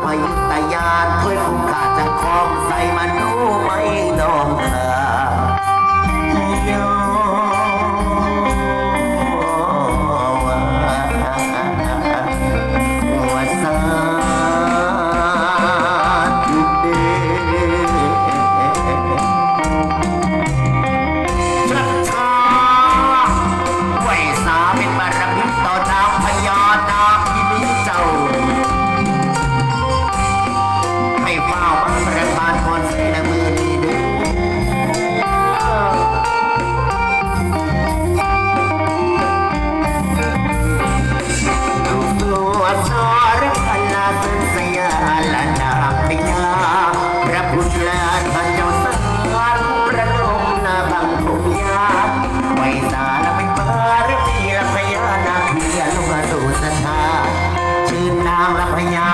ไปตายานเพื่อนผมขาดจากคอ ang lakanya